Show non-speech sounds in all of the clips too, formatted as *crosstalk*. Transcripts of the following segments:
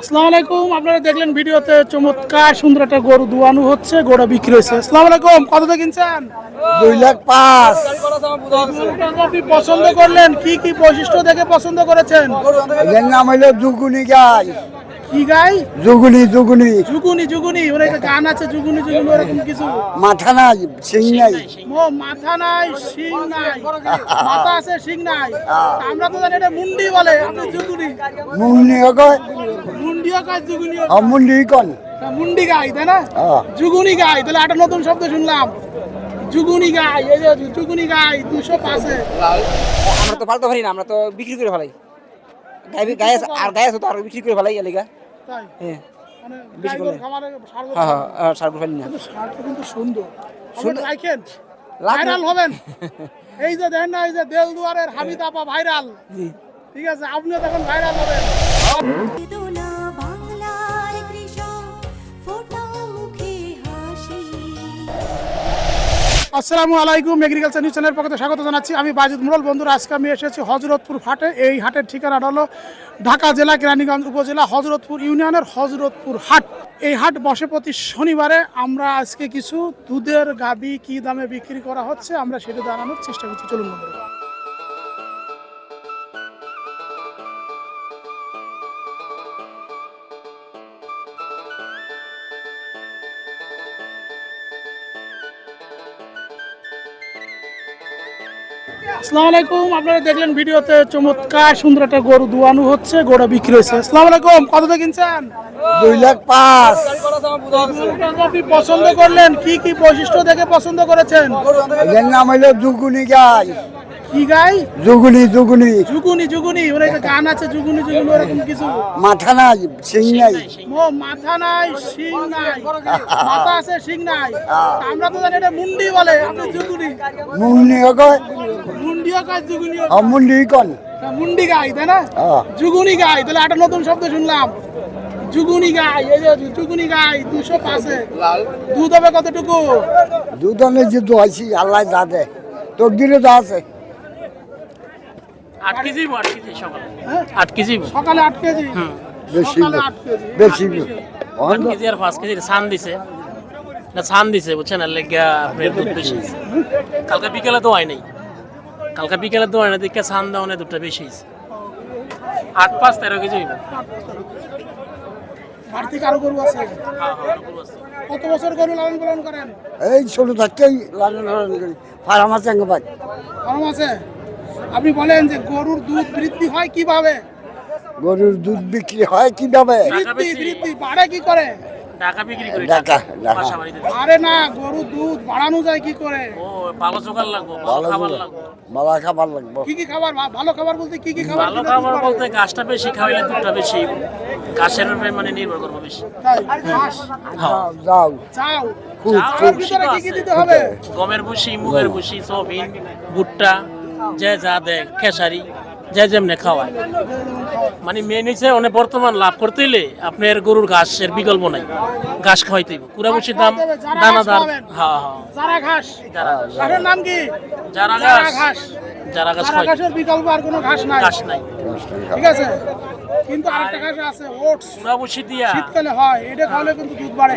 আসসালামু আলাইকুম আপনারা দেখলেন ভিডিওতে চমৎকার সুন্দর একটা গরু দুয়ানো হচ্ছে গরুটা বিক্রি হয়েছে। আসসালামু আলাইকুম কত দিয়ে কিনছেন? দুই লাখ পাঁচ। আপনি পছন্দ করলেন কি কি বৈশিষ্ট্য দেখে পছন্দ করেছেন? এর নাম হলো দুগুনি গাই। কি গাই? জুগুনি জুগুনি জুগুনি জুগুনি ওর একটা গান আছে জুগুনি জুগুনি ওরকম কিছু। মাথা নাই সিং নাই। ও মাথা নাই শিং নাই। মাথা আছে শিং নাই। আমরা তো জানি এটা মুন্ডি বলে আপনি জুগুনি মুন্নি কয় মুন্ডিও কাজ জুগুনি মুন্ডি কন? মুন্ডি গাই তাই না। জুগুনি গাই তাহলে একটা নতুন শব্দ শুনলাম। জুগুনি গাই এই যে জুগুনি গাই দুশো পাঁচে। আমরা তো ফালতে পারি না আমরা তো বিক্রি করে ফেলাই। গায়ে গায়ে আর গায়ে তো আর বিক্রি করে ফেলাই এলাকা। হ্যাঁ। মানে বেশি হ্যাঁ হ্যাঁ সার করে ফেলি না। কিন্তু সুন্দর। সুন্দর। সুন্দর ভাইরাল হবেন। *laughs* এই যে দেখেন না এই যে দেলদুয়ারের হামিদ আপা ভাইরাল ঠিক আছে আপনিও তখন ভাইরাল হবেন। আসসালামু আলাইকুম এগ্রিকালচার নিউজ চ্যানেলের পক্ষে স্বাগত জানাচ্ছি। আমি বাজিদ মুরল। বন্ধুরা, আজকে আমি এসেছি হজরতপুর হাটে। এই হাটের ঠিকানাটা হলো ঢাকা জেলা, কেরানীগঞ্জ উপজেলা, হজরতপুর ইউনিয়নের হজরতপুর হাট। এই হাট বসে প্রতি শনিবারে আমরা আজকে কিছু দুধের গাবি কি দামে বিক্রি করা হচ্ছে, আমরা সেটা জানানোর চেষ্টা করছি। চলুন বন্ধুরা। আসসালামু আলাইকুম আপনারা দেখলেন ভিডিওতে চমৎকার সুন্দর একটা গরু দুয়ানো হচ্ছে গরুটা বিক্রি হয়েছে। আসসালামু আলাইকুম কত দিয়ে কিনছেন? দুই লাখ পাঁচ। আপনি পছন্দ করলেন কি কি বৈশিষ্ট্য দেখে পছন্দ করেছেন? এর নাম হলো জুগুনি গাই। কি গাই? জুগুনি জুগুনি জুগুনি জুগুনি ওর একটা গান আছে জুগুনি জুগুনি ওরকম কিছু। মাথা নাই সিং নাই। ও মাথা নাই শিং নাই। মাথা আছে শিং নাই। আমরা তো জানি এটা মুন্ডি বলে আপনি জুগুনি কয় জুগুনি মুন্ডি কন। মুন্ডি গাই তাই না। জুগুনি গাই তাহলে একটা নতুন শব্দ শুনলাম। জুগুনি গাই এই যে জুগুনি গাই দুশো পাঁচে। দুধ হবে কতটুকু? দুধনে যে দোয়াইছি আল্লাহ যা দে। তোর দিলে যা আছে। আট কেজি আট কেজি সকালে? আট কেজি। সকালে আট কেজি? বেশি সকালে আট কেজি। বেশি আট কেজি। আর পাঁচ কেজি দিছে। না দিছে বুঝছেন? আর লেগা আপনার দুধ বেশি কালকে বিকেলে তো হয় নাই। কালকে বিকেলে তো হয় না দেখে ছান দেওয়া নেই দুধটা বেশি হয়েছে। আট পাঁচ তেরো কেজি হইবে কারও গরু আছে গরু আছে। কত বছর গরু লালন পালন করেন? এই ছোট থাকতেই লালন পালন করি। ফার্ম আছে পাই কম আছে? আপনি বলেন যে গরুর দুধ বৃদ্ধি হয় কীভাবে? গরুর দুধ বিক্রি হয় কীভাবে? বৃদ্ধি বৃদ্ধি বাড়ে কি করে? ঢাকা বিক্রি করি ঢাকা, ঢাকা। আরে না গরুর দুধ বাড়ানো যায় কি করে? ও ভালো জোগাড় লাগবো ভালো ভালো খাবার। লাগবো। বালা খাবার লাগবো। কি কি খাবার? ভালো খাবার বলতে কি কি খাবার ভালো খাবার বলতে ঘাসটা বেশি খাওয়াইলে দুধটা বেশি। ঘাসের উপরে মানে নির্ভর করব বেশি। ঘাস? হ্যাঁ যাও চাও খুব চাও চাওয়ার আর ভিতরে কি কি আছে। দিতে হবে? গমের ভুসি মুগের ভুসি সবিন ভুট্টা যে যা দেয় খেসারি। যে যেমনে খাওয়ায়। মানে মেন হচ্ছে অনেক বর্তমান লাভ করতে আপনার গরুর ঘাসের বিকল্প নাই। ঘাস খাওয়াইতে হইব। দাম খাওয়াইতে হবে, যারা ঘাস দানাদার হ্যাঁ হ্যাঁ। ঘাস। ঘাসের নাম কি? যারা যারা ঘাস। ঘাস। যারা ঘাস খাওয়াই ঘাসের বিকল্প আর কোনো ঘাস নাই। ঘাস নাই। ঠিক আছে? কিন্তু আরেকটা ঘাস আছে ওটস। কুড়া দিয়া। শীতকালে হয় এটা খাওয়ালে কিন্তু দুধ বাড়ে।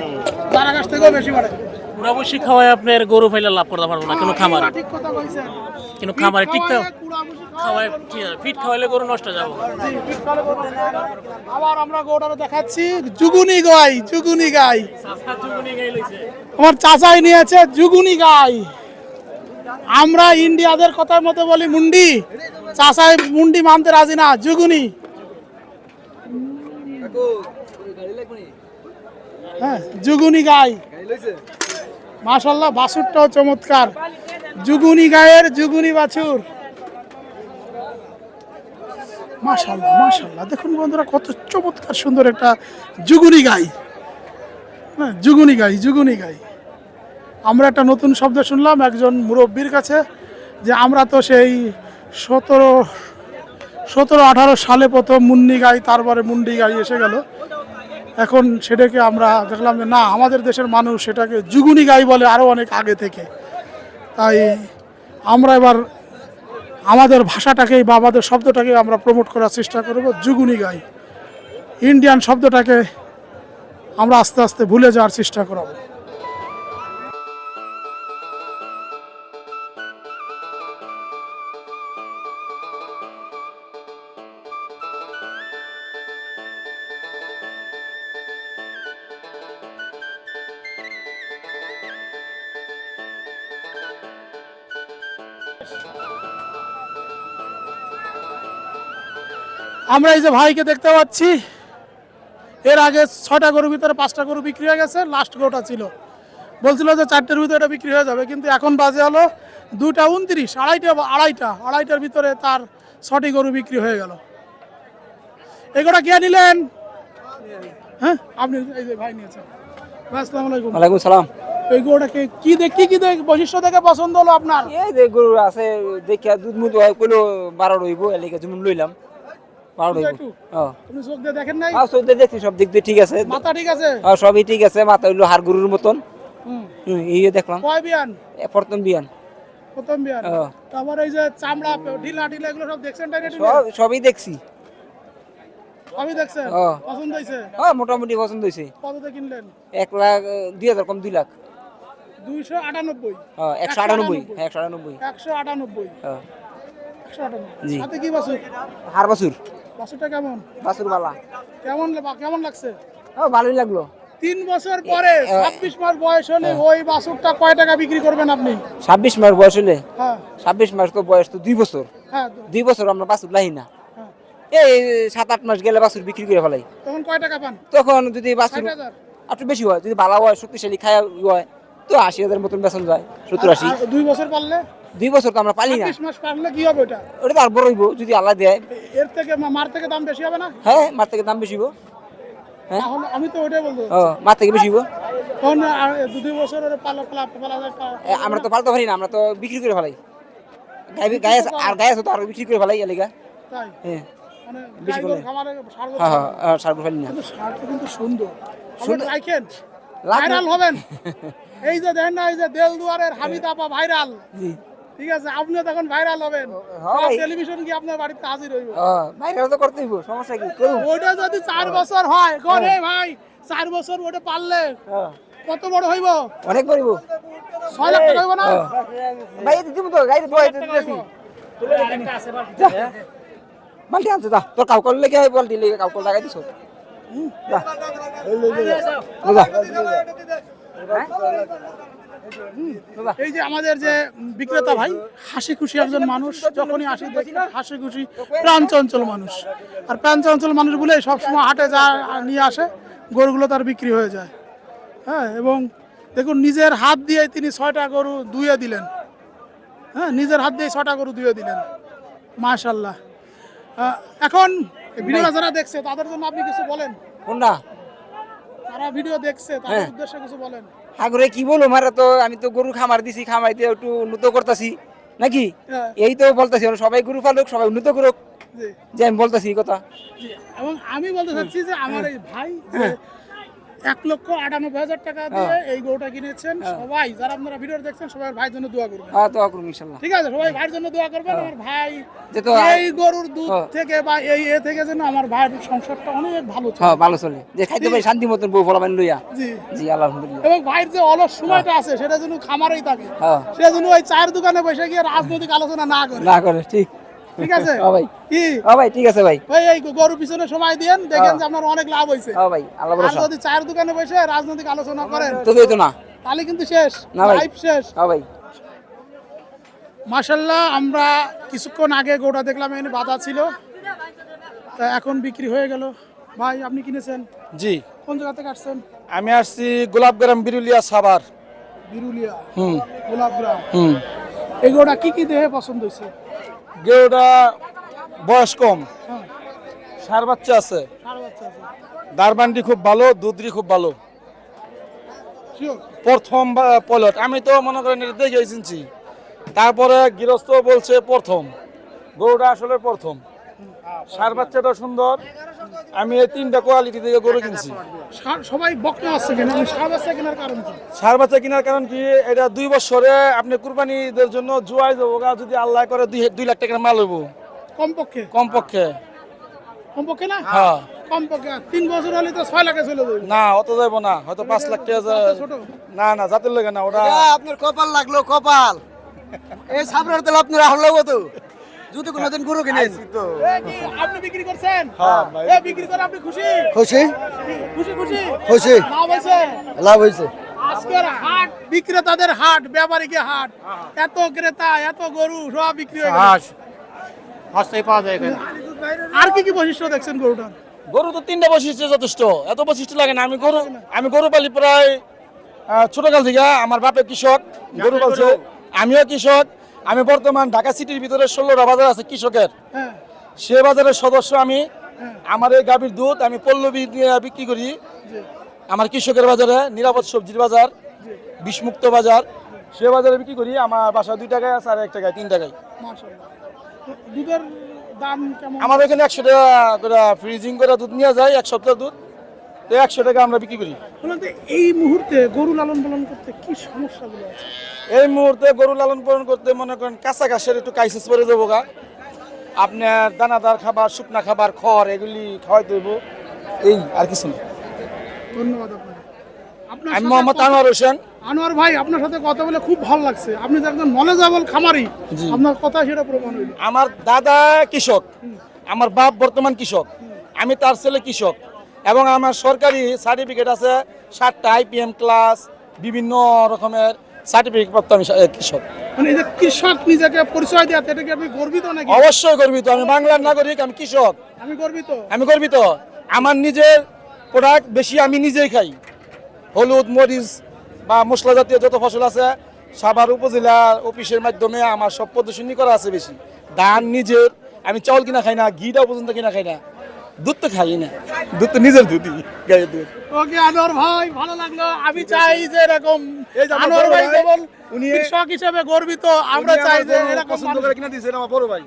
যারা ঘাস থেকেও বেশি বাড়ে। কুড়া খাওয়ায় আপনার গরু ফাইলে লাভ করতে পারব না কোনো খামারে। ঠিক কথা কইছেন। কিন্তু খামারে ফিট টিকতে ফিট খাওয়াইলে গরু নষ্ট যাব। আবার আমরা গরুটা দেখাচ্ছি জুগুনি গাই জুগুনি গাই। আমার চাচাই নিয়েছে জুগুনি গাই। আমরা ইন্ডিয়াদের কথার মতো বলি মুন্ডি। চাচাই মুন্ডি মানতে রাজি না জুগুনি হ্যাঁ জুগুনি গাই। মাশাল্লাহ বাছুরটাও চমৎকার। জুগুনি গায়ের জুগুনি বাছুর। মাশাল্লাহ মাশাল্লাহ দেখুন বন্ধুরা, কত চমৎকার সুন্দর একটা জুগুনি গাই। হ্যাঁ জুগুনি গাই জুগুনি গাই। আমরা একটা নতুন শব্দ শুনলাম একজন মুরব্বীর কাছে, যে আমরা তো সেই সতেরো সতেরো, আঠারো সালে প্রথম মুন্নি গাই, তারপরে মুন্ডি গাই এসে গেল। এখন সেটাকে আমরা দেখলাম যে না, আমাদের দেশের মানুষ সেটাকে জুগুনি গাই বলে আরও অনেক আগে থেকে। তাই আমরা এবার আমাদের ভাষাটাকেই বা আমাদের শব্দটাকে আমরা প্রমোট করার চেষ্টা করব। জুগুনি গাই। ইন্ডিয়ান শব্দটাকে আমরা আস্তে আস্তে ভুলে যাওয়ার চেষ্টা করাবো। আমরা এই যে ভাইকে দেখতে পাচ্ছি এর আগে ছটা গরুর ভিতরে পাঁচটা গরু বিক্রি হয়ে গেছে লাস্ট গরুটা ছিল। বলছিল যে চারটের ভিতরে এটা বিক্রি হয়ে যাবে কিন্তু এখন বাজে হলো দুটা উনত্রিশ আড়াইটা আড়াইটা আড়াইটার ভিতরে তার ছটি গরু বিক্রি হয়ে গেল। এগুলো কে নিলেন? হ্যাঁ আপনি এই যে ভাই নিয়েছেন। আসসালামু আলাইকুম। ওয়ালাইকুম সালাম। এই গরুটাকে কি দেখ কি কি দেখ বৈশিষ্ট্য দেখে পছন্দ হলো আপনার? এই যে গরু আছে দেখিয়া দুধ মুধ হয় কইলো বারো রইব এলাকা যেমন লইলাম। বারো রইব একটু? আপনি চোখ দিয়ে দেখেন নাই? আর সৌদে দেখছি সব দিক দিয়ে ঠিক আছে। মাথা ঠিক আছে? সবই ঠিক আছে মাথা হইল হাড় গরুর মতন। হুম। হুম, এই দেখলাম। কয় বিয়ান? প্রথম বিয়ান। প্রথম বিয়ান। তারপর এই যে চামড়া ঢিলা ঢিলা এগুলো সব দেখছেন সবই দেখছি। সবই দেখছেন? পছন্দ হয়েছে হ্যাঁ মোটামুটি পছন্দ হয়েছে কততে কিনলেন? এক লাখ দুই হাজার কম দুই লাখ। হ্যাঁ হ্যাঁ। হ্যাঁ জি। হাতে কি বাসুর হার বাছুর। বাসুরটা কেমন? বাছুর বালা কেমন কেমন লাগছে? হ্যাঁ ভালোই লাগল। তিন বছর পরে ছাব্বিশ মাস বয়স হলে হ্যাঁ। ওই বাসুরটা কয় টাকা বিক্রি করবেন আপনি? ছাব্বিশ মাস বয়স হলে? হ্যাঁ। ছাব্বিশ মাস তো বয়স তো দুই বছর। হ্যাঁ দুই বছর আমরা বাছুর লাহি না। এই সাত আট মাস গেলে বাছুর বিক্রি করে ফেলাই। তখন কয় টাকা পান? তখন যদি ষাট একটু বেশি হয় যদি ভালো হয় শক্তিশালী খায় হয় তো আশি হাজার মতন বেতন যায় সত্তর আশি। দুই বছর পারলে? দুই বছর তো আমরা পালি না। মাস পারলে কি হবে ওটা? ওটা তো আর বড় যদি আল্লাহ দেয়। এর থেকে মার থেকে দাম বেশি হবে না? হ্যাঁ মার থেকে দাম বেশি হইব। হ্যাঁ। আমি তো ওইটাই বলব। ও মার থেকে বেশি আর দুই বছর ওরা পালা পালা পালা আমরা তো পালতে পারি না আমরা তো বিক্রি করে ফেলাই। গায়ে আর গায়ে তো আর বিক্রি করে ফেলাই এলাকা তাই? হ্যাঁ। মানে বেশি করে। সার হ্যাঁ হ্যাঁ সার করে ফেলি না। কিন্তু কিন্তু সুন্দর। সুন্দর। রাখেন ভাইরাল হবেন। *laughs* এই যে দেখেন না এই যে দেল দুয়ারের হামিদ আপা ভাইরাল ঠিক আছে আপনিও তখন ভাইরাল হবেন টেলিভিশন কি আপনার বাড়িতে হাজির হইব বাইরে তো করতে হইব সমস্যা কি ওইটা যদি চার বছর হয় করে ভাই চার বছর ওটা পারলে হ্যাঁ। কত বড় হইব অনেক করিব ছয় লাখ টাকা হইব না ভাই দিব তো গাড়ি তো দিতেছি বালতি আনছে যা তোর কাউ করলে কি হয় বল দিলে কাউ কল লাগাই দিছ যা যা যা এই যে আমাদের যে বিক্রেতা ভাই হাসি খুশি একজন মানুষ যখনই আসি দেখি হাসি খুশি প্রাণ চঞ্চল মানুষ। আর প্রাণ চঞ্চল মানুষ বলে সবসময় হাটে যা নিয়ে আসে গরুগুলো তার বিক্রি হয়ে যায়। হ্যাঁ এবং দেখুন নিজের হাত দিয়ে তিনি ছয়টা গরু ধুয়ে দিলেন। হ্যাঁ নিজের হাত দিয়ে ছয়টা গরু ধুয়ে দিলেন। মাশাল্লাহ এখন ভিডিওটা যারা দেখছে তাদের জন্য আপনি কিছু বলেন? কোনটা? তারা ভিডিও দেখছে তাদের হ্যাঁ। উদ্দেশ্যে কিছু বলেন। আগ্রে কি বলো মারা তো আমি তো গরু খামার দিছি খামার দিয়ে একটু উন্নত করতেছি। নাকি? হ্যাঁ, এই তো বলতেছি সবাই গরু পালুক সবাই উন্নত করুক। যে আমি বলতেছি এই কথা। এবং আমি বলতে চাচ্ছি যে আমার এই ভাই এক লক্ষ আটানব্বই হাজার টাকা দিয়ে এই গরুটা কিনেছেন। সবাই যারা আপনারা ভিডিও দেখছেন সবাই ভাইয়ের জন্য দোয়া করবেন। হ্যাঁ তো করুন ঠিক আছে সবাই ভাইয়ের জন্য দোয়া করবেন। আমার ভাই এই গরুর দুধ হ্যাঁ। থেকে বা এই এ থেকে যেন আমার ভাইয়ের সংসারটা অনেক ভালো হ্যাঁ চলে ভালো চলে। যে খাইতে শান্তি মতন বউ ফলাবেন লইয়া। জি। জি আলহামদুলিল্লাহ। এবং ভাইয়ের যে অলস সময়টা আছে সেটা যেন খামারেই থাকে। হ্যাঁ। সেটা যেন ওই চায়ের দোকানে বসে গিয়ে রাজনৈতিক আলোচনা না করে। না করে ঠিক। ঠিক আছে? হ্যাঁ ভাই। কি? হ্যাঁ ভাই ঠিক আছে ভাই। ভাই এই গরু পিছনে সময় দিয়েন দেখেন যে আপনার অনেক লাভ হয়েছে হ্যাঁ ভাই আল্লাহ ভরসা। যদি চায়ের দোকানে বসে রাজনৈতিক আলোচনা করেন তো তো না। তাহলে কিন্তু শেষ। না ভাই। লাইফ শেষ। হ্যাঁ ভাই। মাশাল্লাহ আমরা কিছুক্ষণ আগে গোটা দেখলাম এখানে বাধা ছিল। তা এখন বিক্রি হয়ে গেল। ভাই আপনি কিনেছেন? জি। কোন জায়গা থেকে আসছেন? আমি আসছি গোলাপগ্রাম বিরুলিয়া সাভার। বিরুলিয়া। হুম। গোলাপগ্রাম। হুম। এই গোটা কি কি দেহে পছন্দ হয়েছে গেউটা বয়স কম। সার বাচ্চা আছে। দারবান্ডি খুব ভালো, দুধরি খুব ভালো। প্রথম পলট। আমি তো মনে করেন নির্দেশ দেখে তারপরে গৃহস্থ বলছে প্রথম। গরুটা আসলে প্রথম। সার বাচ্চাটা সুন্দর। আমি এই তিনটা কোয়ালিটি থেকে গরু কিনছি। সবাই বকনা আসছে কেন? সাড়ে বাচ্চা কেনার কারণ কি? সার বাচ্চা কেনার কারণ কি? এটা দুই বছরে আপনি কুরবানিদের জন্য জুয়াই যাব যদি আল্লাহ করে দুই দুই লাখ টাকার মাল হইব। কমপক্ষে? কমপক্ষে। কমপক্ষে না? হ্যাঁ। কমপক্ষে। তিন বছর হলে তো ছয় লাখে চলে যাবে। না অত যাব না। হয়তো পাঁচ লাখ টাকা যা- না না জাতের লেগে না ওটা আপনার কপাল লাগল কপাল। এই সাবরের তেল আপনারা হলো তো। যদি কোনোদিন গরু কিনেন। আপনি বিক্রি করছেন? হ্যাঁ, ভাই। বিক্রি করে আপনি খুশি? খুশি? খুশি খুশি? খুশি। লাভ হয়েছে? লাভ হয়েছে। আজকের হাট বিক্রেতাদের হাট ব্যাপারীকে হাট। এত ক্রেতা এত গরু সব বিক্রি হয়ে গেছে সস্তায় পাওয়া যায় এখানে। আর কি কি বৈশিষ্ট্য দেখছেন গরুটার? গরু তো তিনটা বৈশিষ্ট্য যথেষ্ট। এত বৈশিষ্ট্য লাগে না। আমি গরু আমি গরু পালি প্রায় ছোটকাল থেকে আমার বাপে কৃষক গরু পালছে। আমিও কৃষক। আমি বর্তমান ঢাকা সিটির ভিতরে ষোলোটা বাজার আছে কৃষকের। হ্যাঁ। সে বাজারের সদস্য আমি আমার এই গাভীর দুধ আমি পল্লবী দিয়ে বিক্রি করি। আমার কৃষকের বাজারে নিরাপদ সবজির বাজার বিষমুক্ত বাজার। সে বাজারে বিক্রি করি আমার বাসা দুই টাকায় আছে আর এক টাকায় তিন টাকায়। দুধের দাম কেমন? আমার এখানে একশো টাকা করে ফ্রিজিং করে দুধ নিয়ে যায় এক সপ্তাহ দুধ। তো একশো টাকা আমরা বিক্রি করি। এই মুহূর্তে গরু লালন পালন করতে কি সমস্যাগুলো আছে? এই মুহূর্তে গরু লালন পালন করতে মনে করেন কাঁচা ঘাসের একটু কাইসিস পরে যাব গা। আপনার দানাদার খাবার শুকনা খাবার খড় এগুলি খাওয়াইতে দেবো। এই আর কিছু না। ধন্যবাদ আপনার আমি মোহাম্মদ আনোয়ার হোসেন। আনোয়ার ভাই আপনার সাথে কথা বলে খুব ভালো লাগছে। আপনি তো একজন নলেজেবল খামারি। আপনার কথা সেটা প্রমাণ হইল। আমার দাদা কৃষক আমার বাপ বর্তমান কৃষক আমি তার ছেলে কৃষক। এবং আমার সরকারি সার্টিফিকেট আছে সাতটা আইপিএম ক্লাস বিভিন্ন রকমের সার্টিফিকেট প্রাপ্ত আমি কৃষক। মানে এই যে কৃষক নিজেকে পরিচয় দেওয়া আপনি গর্বিত নাকি? অবশ্যই গর্বিত। আমি বাংলার নাগরিক আমি কৃষক। আমি গর্বিত। আমি গর্বিত। আমার নিজের প্রোডাক্ট বেশি আমি নিজেই খাই। হলুদ মরিচ বা মশলা জাতীয় যত ফসল আছে সাভার উপজেলা অফিসের মাধ্যমে আমার সব প্রদর্শনী করা আছে বেশি। ধান নিজের। আমি চাউল কিনা খাই না ঘিটাও পর্যন্ত কিনা খাই না। দুধ তো খাই না। দুধ তো নিজের দুধই। গায়ের দুধ। ওকে আনোয়ার ভাই ভালো লাগল। আমি চাই যে এরকম এই যে আমার আনোয়ার ভাই যেমন উনি- কৃষক হিসেবে গর্বিত। আমরা চাই যে এরকম পছন্দ করে কিনা দিয়েছেন আমার বড় ভাই।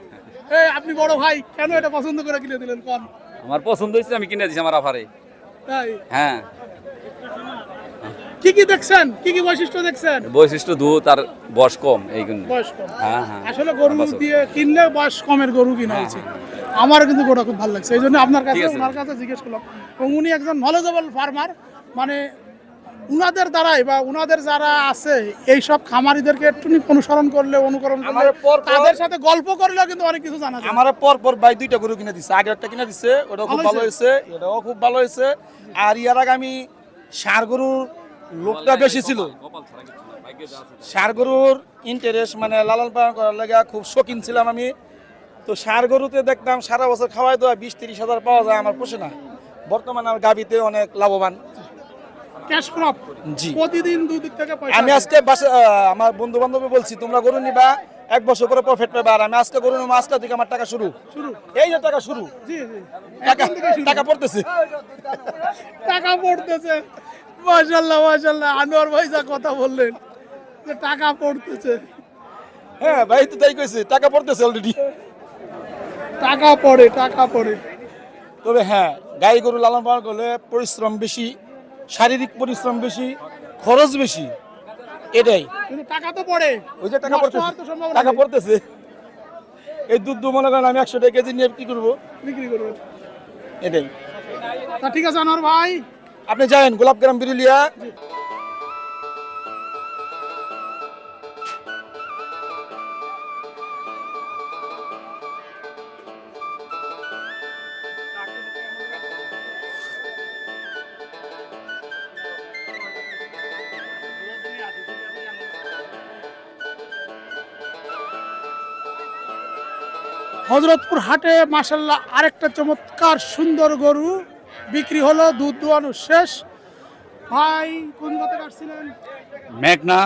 এই, আপনি বড় ভাই কেন এটা পছন্দ করে কিনে দিলেন? কোন। আমার পছন্দ হয়েছে আমি কিনে দিছি আমার আফারে তাই? হ্যাঁ। কি কি দেখছেন? কি কি বৈশিষ্ট্য দেখছেন? বৈশিষ্ট্য দুধ আর বয়স কম এই জন্য। বয়স কম। হ্যাঁ হ্যাঁ। আসলে গরু দিয়ে কিনলে বয়স কমের গরু কিনা হ্যাঁ, উচিত। আমারও কিন্তু গরুটা খুব ভালো লাগছে। এই জন্য আপনার কাছে ওনার কাছে জিজ্ঞেস করলাম। এবং উনি একজন নলেজেবল ফার্মার মানে উনাদের দ্বারাই বা উনাদের যারা আছে এই সব খামারিদেরকে একটু অনুসরণ করলে অনুকরণ করলে আমার তাদের সাথে গল্প করলেও কিন্তু অনেক কিছু জানা যায়। আমার পর পর ভাই দুইটা গরু কিনে দিচ্ছে আগের একটা কিনে দিচ্ছে ওটাও খুব ভালো হয়েছে। এটাও খুব ভালো হয়েছে। আর ইয়ার আগে আমি সার গরুর লোকটা বেশি ছিল। ষাড় গরুর ইন্টারেস্ট মানে লালন পালন করার লাগে খুব শৌখিন ছিলাম আমি। তো সার গরুতে দেখতাম সারা বছর খাওয়াই দেওয়া বিশ তিরিশ হাজার পাওয়া যায় আমার পোষে না। বর্তমানে আমার গাবিতে অনেক লাভবান। Cash crop? জি। প্রতিদিন দুই দিক থেকে পয়সা আমি আজকে আমার বন্ধু বান্ধবী বলছি তোমরা গরু নিবা এক বছর পরে প্রফিট পাবে আর আমি আজকে গরু নেব আজকে থেকে আমার টাকা শুরু। শুরু। এই যে টাকা শুরু। জি জি। টাকা থেকে শুরু। টাকা পড়তেছে। টাকা পড়তেছে। মাশাল্লাহ মাশাল্লাহ আনোয়ার ভাই যা কথা বললেন যে টাকা পড়তেছে। হ্যাঁ ভাই তো তাই কইছে টাকা পড়তেছে অলরেডি টাকা পড়ে টাকা পড়ে। তবে হ্যাঁ গাই গরু লালন পালন করলে পরিশ্রম বেশি শারীরিক পরিশ্রম বেশি খরচ বেশি এটাই। কিন্তু টাকা তো পড়ে। ওই যে টাকা পড়তেছে টাকা পড়তেছে। এই দুধ দু মনে করেন আমি একশো টাকা কেজি নিয়ে কি করব। বিক্রি করবে। এটাই। তা ঠিক আছে আনোয়ার ভাই। আপনি যাবেন গোলাপগ্রাম বিরুলিয়া। হজরতপুর হাটে মাসাল্লাহ আরেকটা চমৎকার সুন্দর গরু বিক্রি হলো দুধ দোয়ানো শেষ। ভাই কোন কথা কাটছিলেন মেঘনা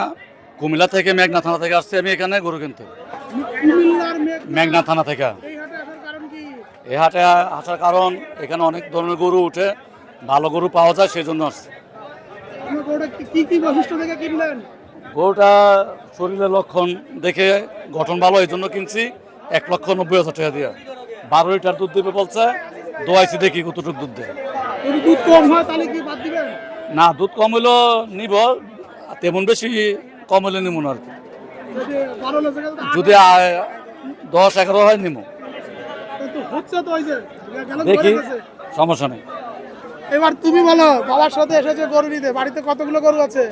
কুমিল্লা থেকে মেঘনা থানা থেকে আসছি আমি এখানে গরু কিনতে। মেঘনা। থানা থেকে। এই হাটে আসার কারণ এখানে অনেক ধরনের গরু উঠে ভালো গরু পাওয়া যায় সেই জন্য আসছি। আপনি গরুটা কি- কি কি বৈশিষ্ট্য থেকে কিনলেন? গরুটা শরীরের লক্ষণ দেখে গঠন ভালো এই জন্য কিনছি। এক লক্ষ নব্বই হাজার টাকা দিয়ে। বারো লিটার দুধ দেবে বলছে দোয়াইছি দেখি কতটুকু দুধ দেয়। দুধ কম হয় তাহলে কি বাদ দিবেন? না দুধ কম হইলেও নিব তেমন বেশি কম হলে নিব না আর কি। যদি দশ এগারো হয় নিব দেখি সমস্যা নেই। এবার তুমি বলো বাবার সাথে এসেছে গরু নিতে বাড়িতে কতগুলো গরু আছে?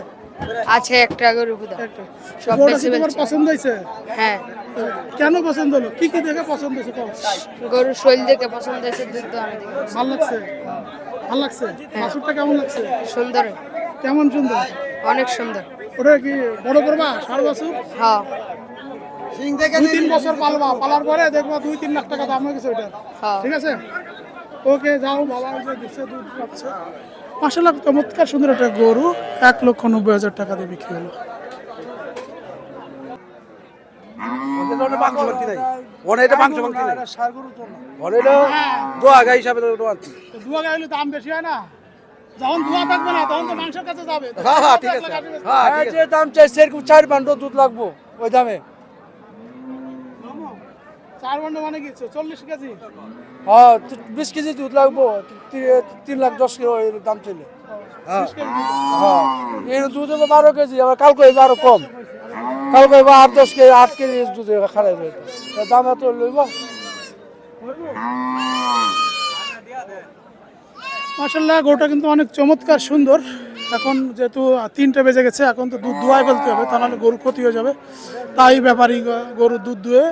আছে একটা গরু খুদা একটা। সব বেশি তোমার বেশি। পছন্দ হয়েছে? হ্যাঁ। কেন পছন্দ হলো? কি কি দেখে পছন্দ হয়েছে? গরুর শৈল দেখে পছন্দ হয়েছে দুধ দোয়ানো দেখে। ভালো লাগছে? ভালো লাগছে? বাছুরটা কেমন লাগছে? সুন্দর। কেমন সুন্দর? অনেক সুন্দর। ওটা কি বড় করবা? সার বাছুর? হ্যাঁ। সিং দেখে দুই তিন বছর পালবা। পালার পরে দেখবা দুই তিন লাখ টাকা দাম হয়ে গেছে ওইটার হ্যাঁ। ঠিক আছে? ওকে যাও বাবা দিচ্ছে দুধ পাচ্ছে মাসাল্লাহ চমৎকার সুন্দর একটা গরু এক লক্ষ নব্বই হাজার টাকা দিয়ে বিক্রি হলো। দাম বেশি হয় না? যখন দুয়া থাকবে না তখন তো মাংসের কাছে যাবে। হ্যাঁ হ্যাঁ ঠিক আছে। হ্যাঁ দাম চাইছে এরকম চার পান্ড দুধ লাগবো ওই দামে। চার ঘণ্টা মানে কি চল্লিশ কেজি? হ্যাঁ বিশ কেজি দুধ লাগবো তিন লাখ দশ কিলো এর দাম চলে হ্যাঁ। হ্যাঁ এর দুধ হবে বারো কেজি আবার কালকে হইবে আরও কম। কালকে হইবে আট দশ কেজি আট কেজি দুধ খারাপ হইবে এর দাম এত লইব? মাসাল্লাহ গরুটা কিন্তু অনেক চমৎকার সুন্দর। এখন যেহেতু তিনটে বেজে গেছে এখন তো দুধ দোয়াই ফেলতে হবে তা নাহলে গরু ক্ষতি হয়ে যাবে। তাই ব্যাপারী গ- গরু দুধ দুয়ে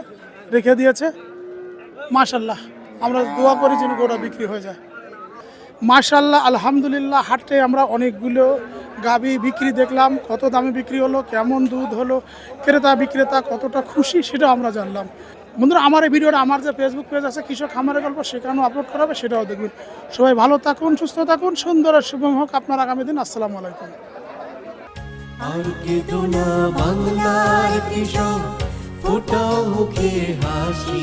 রেখে দিয়েছে। মাশাল্লাহ আমরা দোয়া করি যেন গরুটা বিক্রি হয়ে যায়। মাশাল্লাহ আলহামদুলিল্লাহ, হাটে আমরা অনেকগুলো গাবি বিক্রি দেখলাম, কত দামে বিক্রি হলো, কেমন দুধ হলো, ক্রেতা বিক্রেতা কতটা খুশি সেটা আমরা জানলাম। বন্ধুরা, আমার এই ভিডিওটা আমার যে ফেসবুক পেজ আছে, কৃষক খামারের গল্প, সেখানেও আপলোড করা হবে, সেটাও দেখবেন। সবাই ভালো থাকুন, সুস্থ থাকুন, সুন্দর আর শুভম হোক আপনার আগামী দিন। আসসালামু আলাইকুম। আর কেঁদো না বাংলার কৃষক, ফোটাও মুখে হাসি।